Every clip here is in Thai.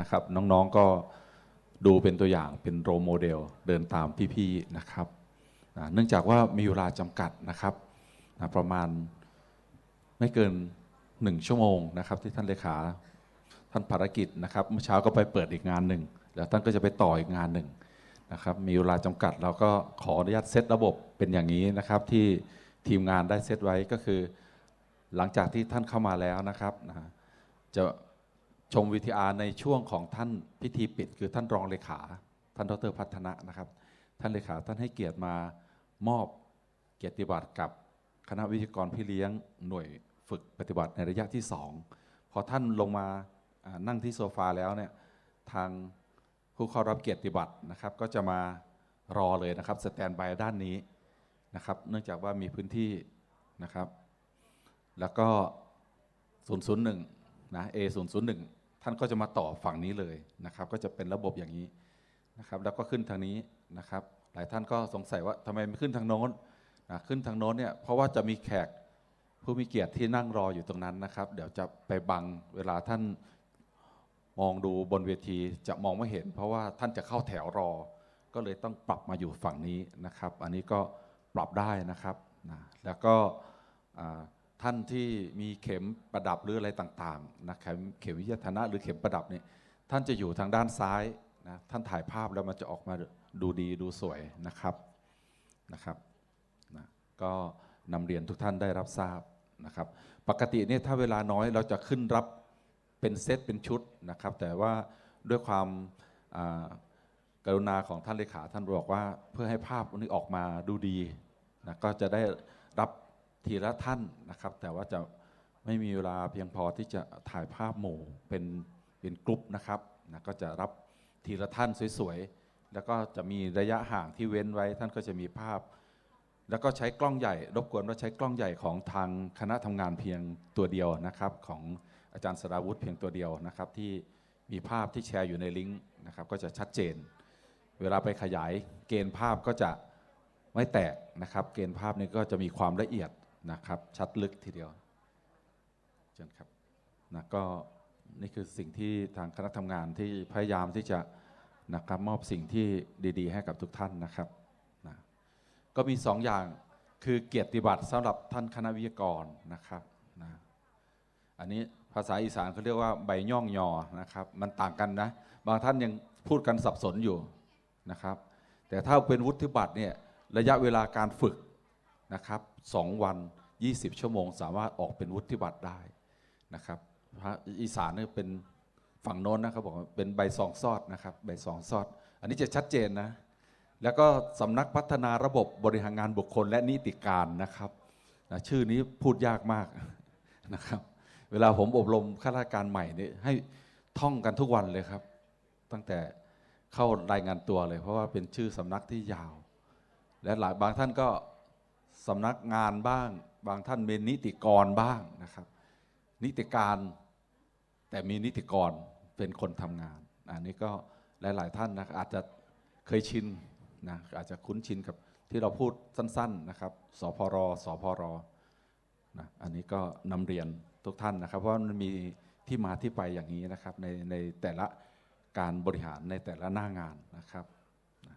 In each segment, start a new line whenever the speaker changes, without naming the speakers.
นะครับ น้องๆก็ดูเป็นตัวอย่างเป็นโรโมเดลเดินตามพี่ๆนะครับเนื่องจากว่ามีเวลาจำกัดนะครับประมาณไม่เกินหนึ่งชั่วโมงนะครับ ที่ท่านเลขาท่านภารกิจนะครับเมื่อเช้าก็ไปเปิดอีกงานหนึ่งแล้วท่านก็จะไปต่ออีกงานหนึ่งนะครับมีเวลาจำกัดเราก็ขออนุญาตเซตระบบเป็นอย่างนี้นะครับ ที่ทีมงานได้เซตไว้ก็คือ หลังจากที่ท่านเข้ามาแล้วนะครับนะจะ ชม VTR ในช่วงของท่านพิธีปิด คือท่านรองเลขา ท่านดรพัฒนะนะครับ ท่านเลขาท่านให้เกียรติมามอบเกียรติบัตรกับคณะวิทยากรพี่เลี้ยงหน่วยฝึกปฏิบัติในระยะที่สองพอท่านลงมาอ่านั่งที่โซฟาแล้วเนี่ยทางผู้เข้ารับเกียรติบัตรนะครับ ก็จะมารอเลยนะครับสแตนบายด้านนี้นะครับ เนื่องจากว่ามีพื้นที่นะครับ แล้วก็ 001 นะ A 001 ท่านก็จะมาต่อฝั่งนี้เลยนะครับ ก็จะเป็นระบบอย่างนี้นะครับ แล้วก็ขึ้นทางนี้นะครับ หลายท่านก็สงสัยว่าทำไมไม่ขึ้นทางโน้นนะขึ้นทางโน้นเนี่ยเพราะว่าจะมีแขกผู้มีเกียรติที่นั่งรออยู่ตรงนั้นนะครับ เดี๋ยวจะไปบังเวลาท่านมองดูบนเวทีจะมองไม่เห็น เพราะว่าท่านจะเข้าแถวรอ ก็เลยต้องปรับมาอยู่ฝั่งนี้นะครับ อันนี้ก็ปรับได้นะครับนะแล้วก็ ท่านที่มีเข็มประดับหรืออะไรต่างๆนะเข็มเข็มวิทยาธนะหรือเข็มประดับเนี่ยท่านจะอยู่ทางด้านซ้ายนะท่านถ่ายภาพแล้วมันจะออกมาดูดีดูสวยนะครับนะครับนะก็นำเรียนทุกท่านได้รับทราบนะครับ ปกติเนี่ยถ้าเวลาน้อยเราจะขึ้นรับเป็นเซตเป็นชุดนะครับ แต่ว่าด้วยความกรุณาของท่านเลขาท่านบอกว่าเพื่อให้ภาพนี้ออกมาดูดีนะก็จะได้รับ ทีละท่านนะครับ แต่ว่าจะไม่มีเวลาเพียงพอที่จะถ่ายภาพหมู่เป็นเป็นกลุ่มนะครับนะก็จะรับทีละท่านสวยๆ แล้วก็จะมีระยะห่างที่เว้นไว้ท่านก็จะมีภาพ แล้วก็ใช้กล้องใหญ่ รบกวนว่าใช้กล้องใหญ่ของทางคณะทำงานเพียงตัวเดียวนะครับ ของอาจารย์สราวุธเพียงตัวเดียวนะครับ ที่มีภาพที่แชร์อยู่ในลิงก์นะครับก็จะชัดเจน เวลาไปขยายเกณฑ์ภาพก็จะไม่แตกนะครับ เกณฑ์ภาพนี้ก็จะมีความละเอียด นะครับ ชัดลึกทีเดียวเชิญครับนะก็นี่คือสิ่งที่ทางคณะทำงานที่พยายามที่จะนะครับมอบสิ่งที่ดีๆ ให้กับทุกท่านนะครับนะก็มีสองอย่างคือเกียรติบัตรสำหรับท่านคณะวิทยากรนะครับนะอันนี้ภาษาอีสานเขาเรียกว่าใบย่องยอนะครับ มันต่างกันนะ บางท่านยังพูดกันสับสนอยู่นะครับ แต่ถ้าเป็นวุฒิบัตรเนี่ยระยะเวลาการฝึก นะครับสองวัน 20 ชั่วโมง สามารถออกเป็นวุฒิบัตรได้นะครับพระอีสานเนี่ยเป็นฝั่งโน้นนะครับบอกเป็นใบสองซอดนะครับใบสองซอด อันนี้จะชัดเจนนะ แล้วก็สำนักพัฒนาระบบบริหารงานบุคคลและนิติการนะครับนะชื่อนี้พูดยากมากนะครับ เวลาผมอบรมข้าราชการใหม่นี่ให้ท่องกันทุกวันเลยครับ ตั้งแต่เข้ารายงานตัวเลย เพราะว่าเป็นชื่อสำนักที่ยาว และหลายบางท่านก็ สำนักงานบ้าง บางท่านเป็นนิติกรบ้างนะครับ นิติการแต่มีนิติกรเป็นคนทำงาน อันนี้ก็หลาย ๆ ท่านนะอาจจะเคยชินนะอาจจะคุ้นชินกับที่เราพูดสั้น ๆ นะครับ สพร สพรนะอันนี้ก็นำเรียนทุกท่านนะครับ เพราะมันมีที่มาที่ไปอย่างนี้นะครับในในแต่ละการบริหารในแต่ละหน้างานนะครับนะ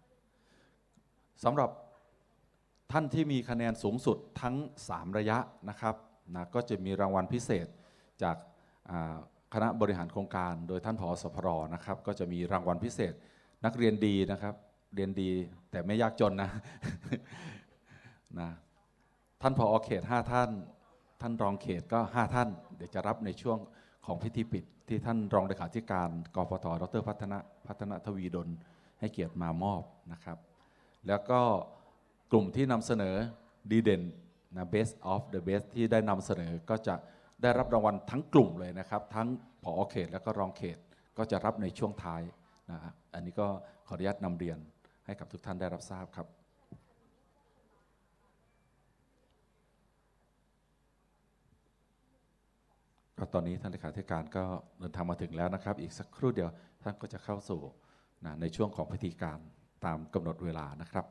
สำหรับ ท่านที่มีคะแนนสูงสุดทั้ง 3 ระยะนะครับนะก็จะมีรางวัลพิเศษจากคณะบริหารโครงการ โดยท่านผอสพรนะครับก็จะมีรางวัลพิเศษนักเรียนดีนะครับ เรียนดีแต่ไม่ยากจนนะนะท่านผอเขต 5 ท่าน ท่านรองเขตก็ 5 ท่าน เดี๋ยวจะรับในช่วงของพิธีปิด ที่ท่านรองเลขาธิการกพทดรพัฒนพัฒนทวีดลให้เกียรติมามอบนะครับ แล้วก็ กลุ่มที่นำเสนอดีเด่นนะ best of the best ที่ได้นำเสนอก็จะได้รับรางวัลทั้งกลุ่มเลยนะครับ ทั้งผอเขตแล้วก็รองเขตก็จะรับในช่วงท้ายนะฮะอันนี้ก็ขออนุญาตนำเรียนให้กับทุกท่านได้รับทราบครับ ก็ตอนนี้ท่านเลขาธิการก็เดินทางมาถึงแล้วนะครับ อีกสักครู่เดียวท่านก็จะเข้าสู่นะในช่วงของพิธีการตามกำหนดเวลานะครับ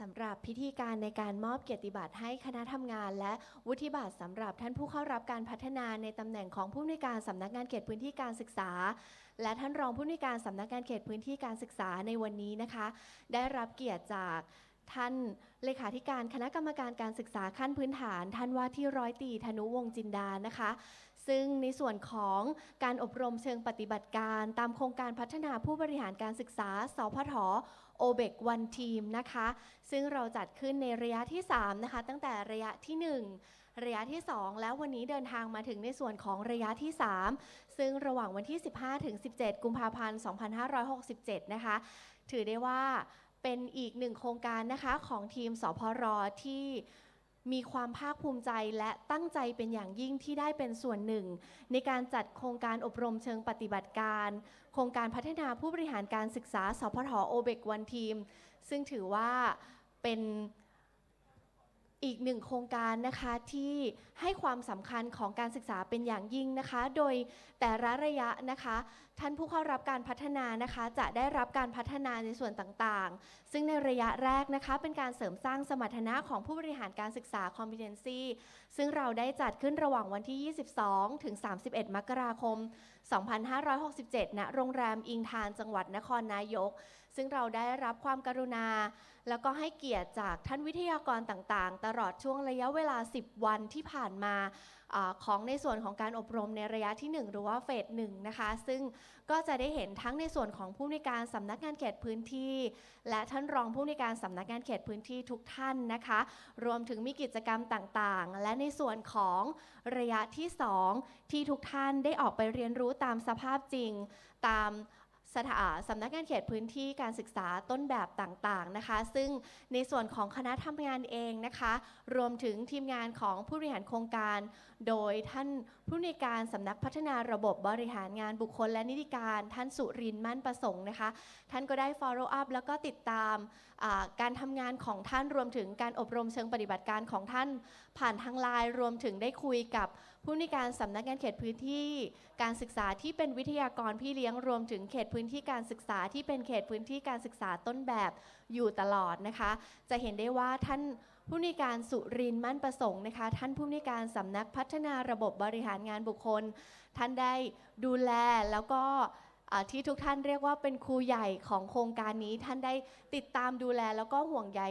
สำหรับพิธีการในการมอบเกียรติบัตรให้คณะทำงาน และวุฒิบัตรสำหรับท่านผู้เข้ารับการพัฒนาในตำแหน่งของผู้อำนวยการสำนักงานเขตพื้นที่การศึกษา และท่านรองผู้อำนวยการสำนักงานเขตพื้นที่การศึกษาในวันนี้นะคะ ได้รับเกียรติจากท่านเลขาธิการคณะกรรมการการศึกษาขั้นพื้นฐาน ท่านว่าที่ร้อยตีธนุวงจินดานะคะ ซึ่งในส่วนของการอบรมเชิงปฏิบัติการ ตามโครงการพัฒนาผู้บริหารการศึกษา สพทโอเบกวันทีมนะคะ ซึ่งเราจัดขึ้นในระยะที่ 3 นะคะ ตั้งแต่ระยะที่ 1ระยะที่ 2 แล้ววันนี้เดินทางมาถึงในส่วนของระยะที่ 3 ซึ่งระหว่างวันที่ 15 ถึง 17 กุมภาพันธ์ 2567 นะคะ ถือได้ว่าเป็นอีกหนึ่งโครงการนะคะของทีมสพรที่ มีความภาคภูมิใจและตั้งใจเป็นอย่างยิ่งที่ได้เป็นส่วนหนึ่ง ในการจัดโครงการอบรมเชิงปฏิบัติการ โครงการพัฒนาผู้บริหารการศึกษาสพทโอเบกวันทีม ซึ่งถือว่าเป็น อีกหนึ่งโครงการนะคะที่ให้ความสำคัญของการศึกษาเป็นอย่างยิ่งนะคะ โดยแต่ละระยะนะคะ ท่านผู้เข้ารับการพัฒนานะคะ จะได้รับการพัฒนาในส่วนต่างๆ ซึ่งในระยะแรกนะคะ เป็นการเสริมสร้างสมรรถนะของผู้บริหารการศึกษา competency ซึ่งเราได้จัดขึ้นระหว่างวันที่ 22 ถึง 31 มกราคม 2567ณโรงแรมอิงทานจังหวัดนครนายก ซึ่งเราได้รับความกรุณา แล้วก็ให้เกียรติจากท่านวิทยากรต่างๆ ตลอดช่วงระยะเวลา 10 วันที่ผ่านมาอของในส่วนของการอบรมในระยะที่ 1 หรือว่าเฟสหนึ่งนะคะ ซึ่งก็จะได้เห็นทั้งในส่วนของผู้ในการสำนักงานเขตพื้นที่ และท่านรองผู้ในการสำนักงานเขตพื้นที่ทุกท่านนะคะ รวมถึงมีกิจกรรมต่างๆ และในส่วนของระยะที่ 2 ที่ทุกท่านได้ออกไปเรียนรู้ตามสภาพจริงตาม สถาสำนักงานเขตพื้นที่การศึกษาต้นแบบต่างๆนะคะ ซึ่งในส่วนของคณะทำงานเองนะคะ รวมถึงทีมงานของผู้บริหารโครงการ โดยท่านผู้ในการสำนักพัฒนาระบบบริหารงานบุคคลและนิติการ ท่านสุรินทร์มั่นประสงค์นะคะ ท่านก็ได้ follow up แล้วก็ติดตาม การทำงานของท่านรวมถึงการอบรมเชิงปฏิบัติการของท่านผ่านทางไลน์รวมถึงได้คุยกับผู้นวยการสำนักงานเขตพื้นที่การศึกษาที่เป็นวิทยากรพี่เลี้ยงรวมถึงเขตพื้นที่การศึกษาที่เป็นเขตพื้นที่การศึกษาต้นแบบอยู่ตลอดนะคะ จะเห็นได้ว่าท่านผู้นวยการสุรินทร์มั่นประสงค์นะคะ ท่านผู้นวยการสำนักพัฒนาระบบบริหารงานบุคคล ท่านได้ดูแลแล้วก็ ที่ทุกท่านเรียกว่าเป็นครูใหญ่ของโครงการนี้ท่านได้ติดตามดูแล แล้วก็ห่วงใย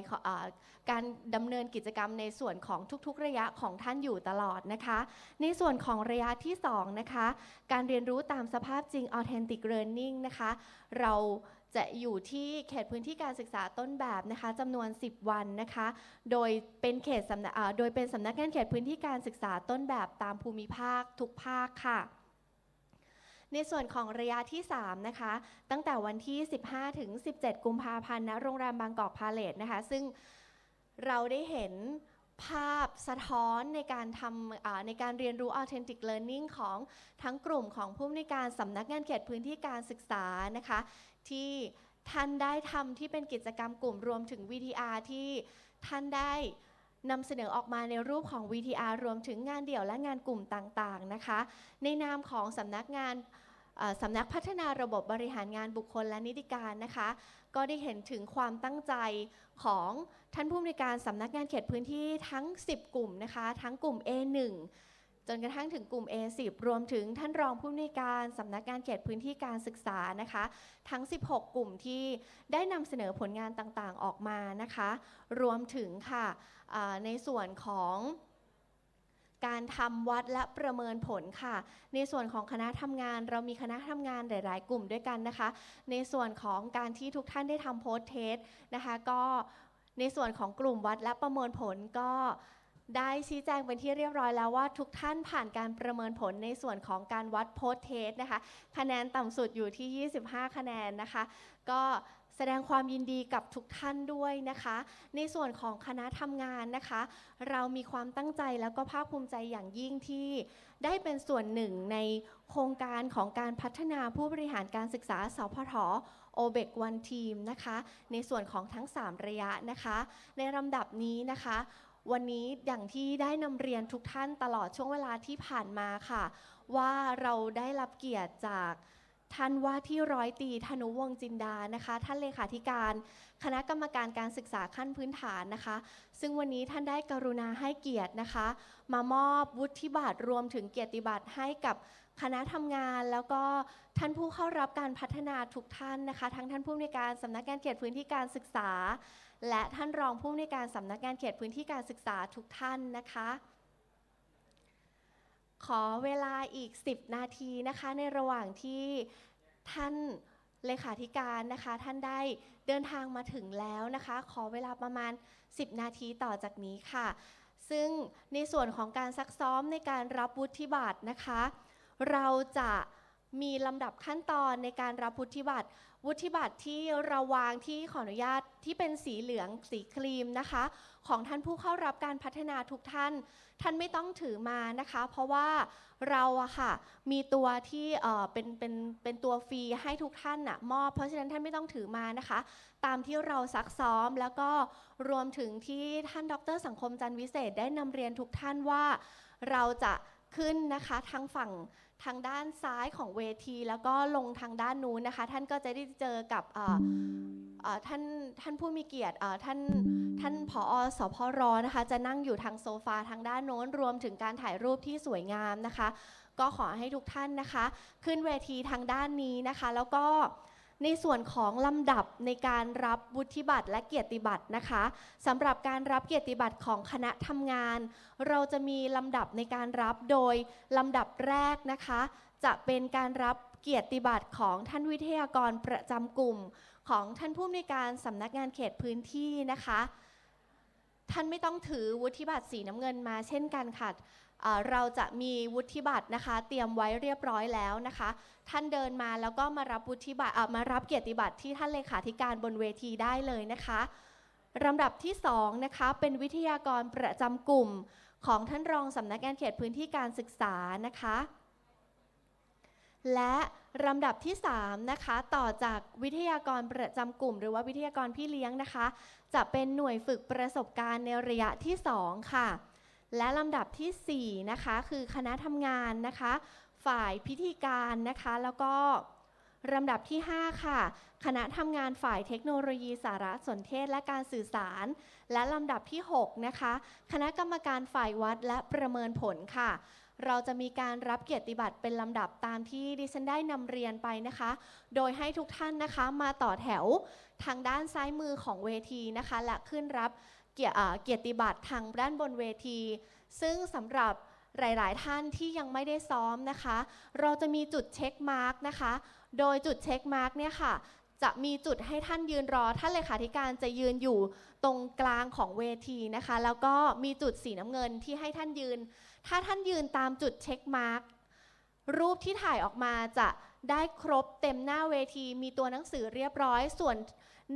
การดำเนินกิจกรรมในส่วนของทุกๆ ระยะของท่านอยู่ตลอดนะคะ ในส่วนของระยะที่2นะคะการเรียนรู้ตามสภาพจริง authentic learning นะคะเราจะอยู่ที่เขตพื้นที่การศึกษาต้นแบบนะคะจำนวน 10 วันนะคะ โดยเป็นเขตสำนักโดยเป็นสำนักงานเขตพื้นที่การศึกษาต้นแบบตามภูมิภาคทุกภาคค่ะ ในส่วนของระยะที่ 3 นะคะ ตั้งแต่วันที่ 15 ถึง 17 กุมภาพันธ์ณโรงแรมบางกอกพาเลทนะคะ ซึ่งเราได้เห็นภาพสะท้อนในการทำในการเรียนรู้ authentic learning ของทั้งกลุ่มของผู้อำนวยการสำนักงานเขตพื้นที่การศึกษานะคะ ที่ท่านได้ทำที่เป็นกิจกรรมกลุ่มรวมถึง VTR ที่ท่านได้นำเสนอออกมาในรูปของ VTR รวมถึงงานเดี่ยวและงานกลุ่มต่างๆนะคะ ในนามของสำนักงาน สำนักพัฒนาระบบบริหารงานบุคคลและนิติการนะคะ ก็ได้เห็นถึงความตั้งใจของท่านผู้อำนวยการสำนักงานเขตพื้นที่ทั้ง 10 กลุ่มนะคะ ทั้งกลุ่ม A1 จนกระทั่งถึงกลุ่ม A10 รวมถึงท่านรองผู้อำนวยการสำนักงานเขตพื้นที่การศึกษานะคะ ทั้ง 16 กลุ่มที่ได้นำเสนอผลงานต่างๆออกมานะคะ รวมถึงค่ะในส่วนของ การทำวัดและประเมินผลค่ะ ในส่วนของคณะทำงาน เรามีคณะทำงานหลาย ๆ กลุ่มด้วยกันนะคะ ในส่วนของการที่ทุกท่านได้ทำโพสเทสนะคะก็ในส่วนของกลุ่มวัดและประเมินผลก็ได้ชี้แจงเป็นที่เรียบร้อยแล้วว่าทุกท่านผ่านการประเมินผลในส่วนของการวัดโพสเทสนะคะ คะแนนต่ำสุดอยู่ที่ 25 คะแนนนะคะ ก็ แสดงความยินดีกับทุกท่านด้วยนะคะ ในส่วนของคณะทำงานนะคะ เรามีความตั้งใจแล้วก็ภาคภูมิใจอย่างยิ่งที่ได้เป็นส่วนหนึ่งในโครงการของการพัฒนาผู้บริหารการศึกษาสพทโอเบกวันทีมนะคะ ในส่วนของทั้ง 3 ระยะนะคะ ในลำดับนี้นะคะ วันนี้อย่างที่ได้นำเรียนทุกท่านตลอดช่วงเวลาที่ผ่านมาค่ะ ว่าเราได้รับเกียรติจาก ท่านว่าที่ร้อยตีธนุวงจินดานะคะ ท่านเลขาธิการคณะกรรมการการศึกษาขั้นพื้นฐานนะคะ ซึ่งวันนี้ท่านได้กรุณาให้เกียรตินะคะ มามอบวุฒิบัตรรวมถึงเกียรติบัตรให้กับคณะทำงานแล้วก็ท่านผู้เข้ารับการพัฒนาทุกท่านนะคะ ทั้งท่านผู้อำนวยการสำนักงานเขตพื้นที่การศึกษา และท่านรองผู้อำนวยการสำนักงานเขตพื้นที่การศึกษาทุกท่านนะคะ ขอเวลาอีก 10 นาทีนะคะ ในระหว่างที่ท่านเลขาธิการนะคะ ท่านได้เดินทางมาถึงแล้วนะคะ ขอเวลาประมาณ 10 นาทีต่อจากนี้ค่ะ ซึ่งในส่วนของการซักซ้อมในการรับวุฒิบัตรนะคะ เราจะมีลำดับขั้นตอนในการรับวุฒิบัตร วุฒิบัตรที่เราวางที่ขออนุญาตที่เป็นสีเหลืองสีครีมนะคะ ของท่านผู้เข้ารับการพัฒนาทุกท่าน ท่านไม่ต้องถือมานะคะ เพราะว่าเราอะค่ะมีตัวที่เอ่อเป็นเป็นเป็นตัวฟรีให้ทุกท่านน่ะมอบ เพราะฉะนั้นท่านไม่ต้องถือมานะคะ ตามที่เราซักซ้อมแล้วก็รวมถึงที่ท่านดร สังคมจันวิเศษได้นำเรียนทุกท่านว่า เราจะขึ้นนะคะทางฝั่ง ทางด้านซ้ายของเวที แล้วก็ลงทางด้านนู้นนะคะ ท่านก็จะได้เจอกับท่านท่านผู้มีเกียรติท่านท่านผอสพรนะคะ จะนั่งอยู่ทางโซฟาทางด้านโน้นรวมถึงการถ่ายรูปที่สวยงามนะคะ ก็ขอให้ทุกท่านนะคะ ขึ้นเวทีทางด้านนี้นะคะ แล้วก็ ในส่วนของลำดับในการรับวุฒิบัตรและเกียรติบัตรนะคะสำหรับการรับเกียรติบัตรของคณะทำงาน เราจะมีลำดับในการรับโดยลำดับแรกนะคะ จะเป็นการรับเกียรติบัตรของท่านวิทยากรประจำกลุ่ม ของท่านผู้อำนวยการสำนักงานเขตพื้นที่นะคะ ท่านไม่ต้องถือวุฒิบัตรสีน้ำเงินมาเช่นกันค่ะ เราจะมีวุฒิบัตรนะคะ เตรียมไว้เรียบร้อยแล้วนะคะ ท่านเดินมาแล้วก็มารับวุฒิบัตรเอ่อมารับเกียรติบัตรที่ท่านเลขาธิการบนเวทีได้เลยนะคะลำดับที่สองนะคะเป็นวิทยากรประจำกลุ่มของท่านรองสำนักงานเขตพื้นที่การศึกษานะคะ และลำดับที่3นะคะต่อจากวิทยากรประจำกลุ่ม หรือว่าวิทยากรพี่เลี้ยงนะคะ จะเป็นหน่วยฝึกประสบการณ์ในระยะที่ 2 ค่ะ และลำดับทีสี่ 4 นะคะ คือคณะทำงานนะคะ ฝ่ายพิธีการนะคะ แล้วก็ลำดับที่ 5 ค่ะ คณะทำงานฝ่ายเทคโนโลยีสารสนเทศและการสื่อสาร และลำดับที่ 6 นะคะ คณะกรรมการฝ่ายวัดและประเมินผลค่ะ เราจะมีการรับเกียรติบัตรเป็นลำดับตามที่ดิฉันได้นำเรียนไปนะคะ โดยให้ทุกท่านนะคะมาต่อแถวทางด้านซ้ายมือของเวทีนะคะ และขึ้นรับ เกียรติบัตรทางด้านบนเวที ซึ่งสำหรับหลาย ๆ ท่านที่ยังไม่ได้ซ้อมนะคะ เราจะมีจุดเช็คมาร์กนะคะ โดยจุดเช็คมาร์กเนี่ยค่ะ จะมีจุดให้ท่านยืนรอ ท่านเลขาธิการจะยืนอยู่ตรงกลางของเวทีนะคะ แล้วก็มีจุดสีน้ำเงินที่ให้ท่านยืน ถ้าท่านยืนตามจุดเช็คมาร์กรูปที่ถ่ายออกมาจะ ได้ครบเต็มหน้าเวที มีตัวหนังสือเรียบร้อย ส่วน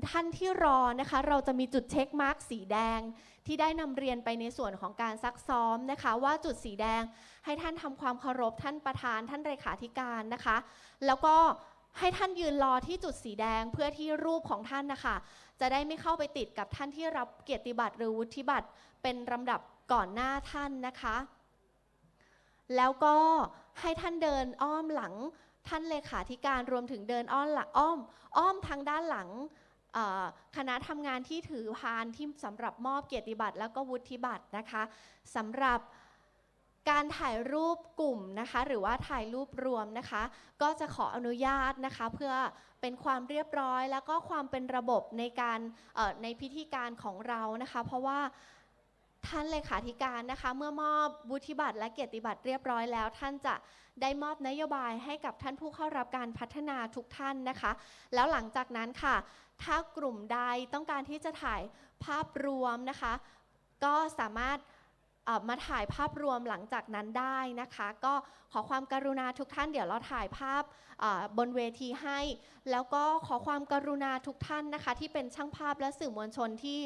ท่านที่รอนะคะ เราจะมีจุดเช็คมาร์กสีแดง ที่ได้นำเรียนไปในส่วนของการซักซ้อมนะคะ ว่าจุดสีแดงให้ท่านทำความเคารพท่านประธาน ท่านเลขาธิการนะคะ แล้วก็ให้ท่านยืนรอที่จุดสีแดงเพื่อที่รูปของท่านนะคะ จะได้ไม่เข้าไปติดกับท่านที่รับเกียรติบัตรหรือวุฒิบัตรเป็นลำดับก่อนหน้าท่านนะคะ แล้วก็ให้ท่านเดินอ้อมหลัง ท่านเลขาธิการรวมถึงเดินอ้อมหลังอ้อมอ้อมทางด้านหลังคณะทำงานที่ถือพานที่สำหรับมอบเกียรติบัตรแล้วก็วุฒิบัตรนะคะสำหรับการถ่ายรูปกลุ่มนะคะหรือว่าถ่ายรูปรวมนะคะ ก็จะขออนุญาตนะคะ เพื่อเป็นความเรียบร้อย แล้วก็ความเป็นระบบในการในพิธีการของเรานะคะ เพราะว่า ท่านเลขาธิการนะคะ เมื่อมอบวุฒิบัตรและเกียรติบัตรเรียบร้อยแล้ว ท่านจะได้มอบนโยบายให้กับท่านผู้เข้ารับการพัฒนาทุกท่านนะคะ แล้วหลังจากนั้นค่ะ ถ้ากลุ่มใดต้องการที่จะถ่ายภาพรวมนะคะ ก็สามารถมาถ่ายภาพรวมหลังจากนั้นได้นะคะ ก็ขอความกรุณาทุกท่านเดี๋ยวเราถ่ายภาพบนเวทีให้ แล้วก็ขอความกรุณาทุกท่านนะคะ ที่เป็นช่างภาพและสื่อมวลชนที่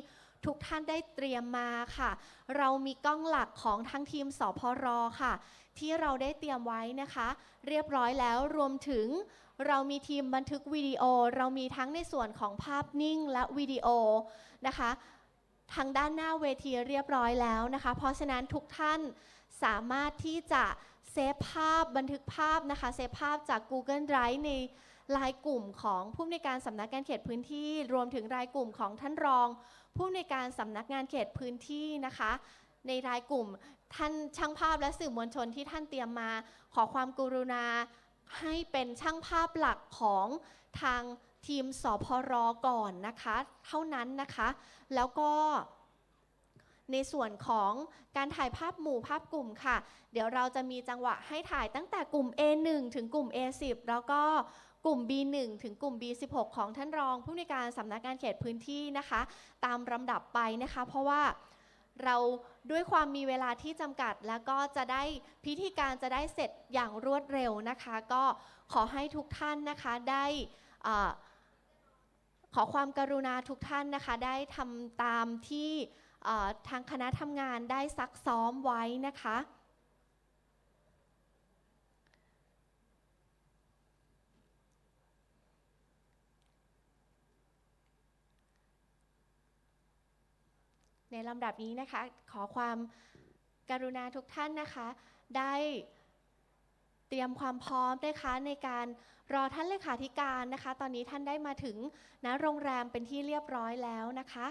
ทุกท่านได้เตรียมมาค่ะ เรามีกล้องหลักของทั้งทีมสพรค่ะ ที่เราได้เตรียมไว้นะคะ เรียบร้อยแล้วรวมถึงเรามีทีมบันทึกวิดีโอ เรามีทั้งในส่วนของภาพนิ่งและวิดีโอนะคะทางด้านหน้าเวทีเรียบร้อยแล้วนะคะ เพราะฉะนั้นทุกท่านสามารถที่จะ เซฟภาพบันทึกภาพนะคะ เซฟภาพจาก Google Drive ในรายกลุ่มของผู้อำนวยการสำนักงานเขตพื้นที่ รวมถึงรายกลุ่มของท่านรอง ผู้อำนวยการสำนักงานเขตพื้นที่นะคะ ในรายกลุ่มท่านช่างภาพและสื่อมวลชนที่ท่านเตรียมมา ขอความกรุณาให้เป็นช่างภาพหลักของทางทีมสพรก่อนนะคะ เท่านั้นนะคะ แล้วก็ ในส่วนของการถ่ายภาพหมู่ภาพกลุ่มค่ะ เดี๋ยวเราจะมีจังหวะให้ถ่ายตั้งแต่กลุ่ม A1 ถึงกลุ่ม A10 แล้วก็กลุ่ม B1 ถึงกลุ่ม B16 ของท่านรองผู้ในการสำนักงานเขตพื้นที่นะคะ ตามลำดับไปนะคะ เพราะว่าเราด้วยความมีเวลาที่จำกัด แล้วก็จะได้พิธีการจะได้เสร็จอย่างรวดเร็วนะคะ ก็ขอให้ทุกท่านนะคะได้อขอความกรุณาทุกท่านนะคะ ได้ทำตามที่ ทางคณะทำงานได้ซักซ้อมไว้นะคะ ในลำดับนี้นะคะ ขอความกรุณาทุกท่านนะคะ ได้เตรียมความพร้อมนะคะในการรอท่านเลขาธิการนะคะ ตอนนี้ท่านได้มาถึงณโรงแรมเป็นที่เรียบร้อยแล้วนะคะ